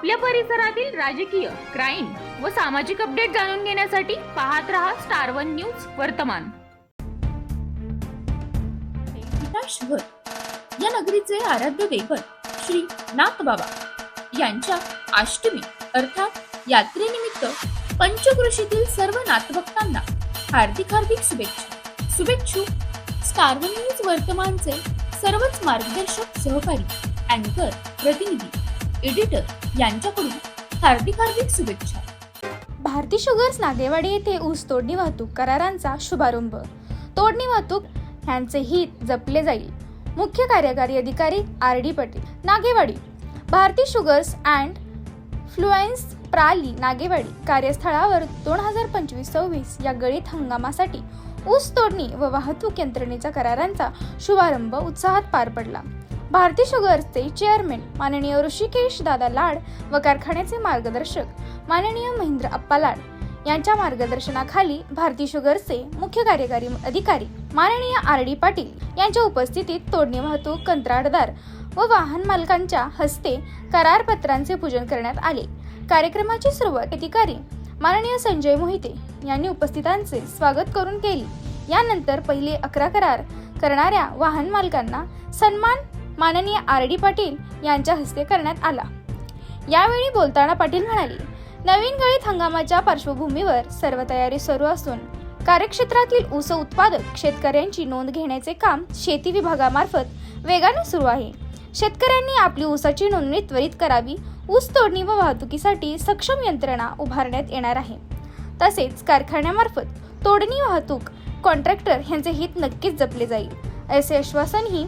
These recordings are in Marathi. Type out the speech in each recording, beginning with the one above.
आपल्या परिसरातील राजकीय क्राईम व सामाजिक अपडेट जाणून घेण्यासाठी पाहत रहा स्टार वन न्यूज वर्तमान. या नगरीचे आराध्य दैवत श्री नाथबाबा यांच्या अष्टमी अर्थात यात्रेनिमित्त पंचकृषीतील सर्व नाथभक्तांना हार्दिक हार्दिक शुभेच्छा. शुभेच्छू स्टार वन न्यूज वर्तमानचे सर्वच मार्गदर्शक सहकारी अँकर प्रतिनिधी. एडिटर यांच्याकडून हार्दिक हार्दिक शुभेच्छा. भारती शुगर्स नागेवाडी येथे ऊस तोडणी वाहतूक करारांचा शुभारंभ. तोडणी वाहतूक यांचे हित जपले जाईल. मुख्य कार्यकारी अधिकारी R D Patel Nagewadi. Bharati sugars and फ्लुएन्स प्राली नागेवाडी. कार्यस्थळावर दोन हजार पंचवीस सव्वीस या गळीत हंगामासाठी ऊस तोडणी व वाहतूक यंत्रणेच्या करारांचा शुभारंभ उत्साहात पार पडला. भारती शुगर्सचे चेअरमॅन माननीय ऋषिकेश दादा लाड व कारखान्याचे मार्गदर्शक माननीय महेंद्र अप्पा लाड यांच्या मार्गदर्शनाखाली भारती शुगर्सचे मुख्य कार्यकारी अधिकारी माननीय आर डी पाटील यांच्या उपस्थितीत तोडणी वाहतूक कंत्राटदार व वाहन मालकांच्या हस्ते करारपत्रांचे पूजन करण्यात आले. कार्यक्रमाची सुरुवात अधिकारी माननीय संजय मोहिते यांनी उपस्थितांचे स्वागत करून केली. यानंतर पहिले अकरा करार करणाऱ्या वाहन मालकांना सन्मान माननीय आर डी पाटील यांच्या हस्ते करण्यात आला. यावेळी बोलताना पाटील म्हणाले नवीन गळीत हंगामाच्या पार्श्वभूमीवर सर्व तयारी सुरू असून कार्यक्षेत्रातील ऊस उत्पादक शेतकऱ्यांची नोंद घेण्याचे काम शेती विभागामार्फत वेगाने सुरू आहे. शेतकऱ्यांनी आपली ऊसाची नोंदणी त्वरित करावी. ऊस तोडणी व वाहतुकीसाठी सक्षम यंत्रणा उभारण्यात येणार आहे. तसेच कारखान्यामार्फत तोडणी वाहतूक कॉन्ट्रॅक्टर यांचे हित नक्कीच जपले जाईल असे आश्वासनही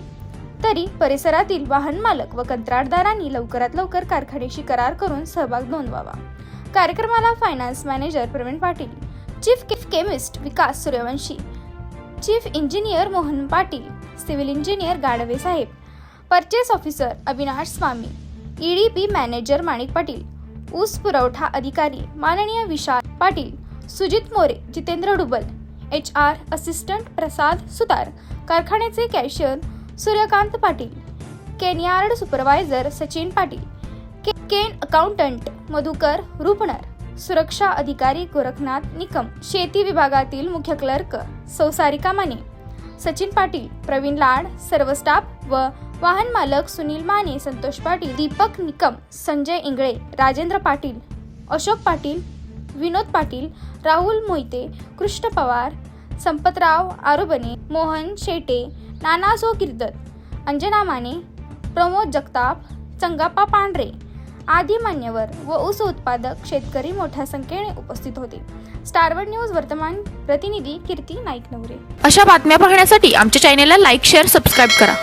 तरी परिसरातील वाहन मालक व कंत्राटदारांनी लवकरात लवकर कारखान्याशी करार करून सहभाग नोंदवावा. कार्यक्रमाला finance manager Pravin Patil chief के- chemist Vikas Suryavanshi chief engineer Mohan Patil civil engineer Gadwe साहेब purchase officer Avinash Swami EDP manager Manik Patil ऊस पुरवठा अधिकारी माननीय Vishal Patil Sujit More Jitendra Dubal H R assistant Prasad Sutar कारखान्याचे cashier Suryakant Patil cane yard supervisor Sachin Patil के- केन अकाउंटंट मधुकर रुपणर सुरक्षा अधिकारी गोरखनाथ निकम शेती विभागातील मुख्य क्लर्क सौसारिका माने सचिन पाटील प्रवीण लाड सर्व स्टाफ व वाहन मालक सुनील माने संतोष पाटील दीपक निकम संजय इंगळे राजेंद्र पाटील अशोक पाटील विनोद पाटील राहुल मोहिते कृष्ण पवार संपतराव आरोबने मोहन शेटे नानासो किर्दत अंजना माने प्रमोद जगताप चंगाप्पा पांढरे आदी मान्यवर व ऊस उत्पादक शेतकरी मोठ्या संख्येने उपस्थित होते. स्टारवर्ड न्यूज वर्तमान प्रतिनिधी कीर्ती नाईक नवरे अशा बातम्या पाहण्यासाठी आमच्या चॅनेलला लाईक शेअर सबस्क्राईब करा.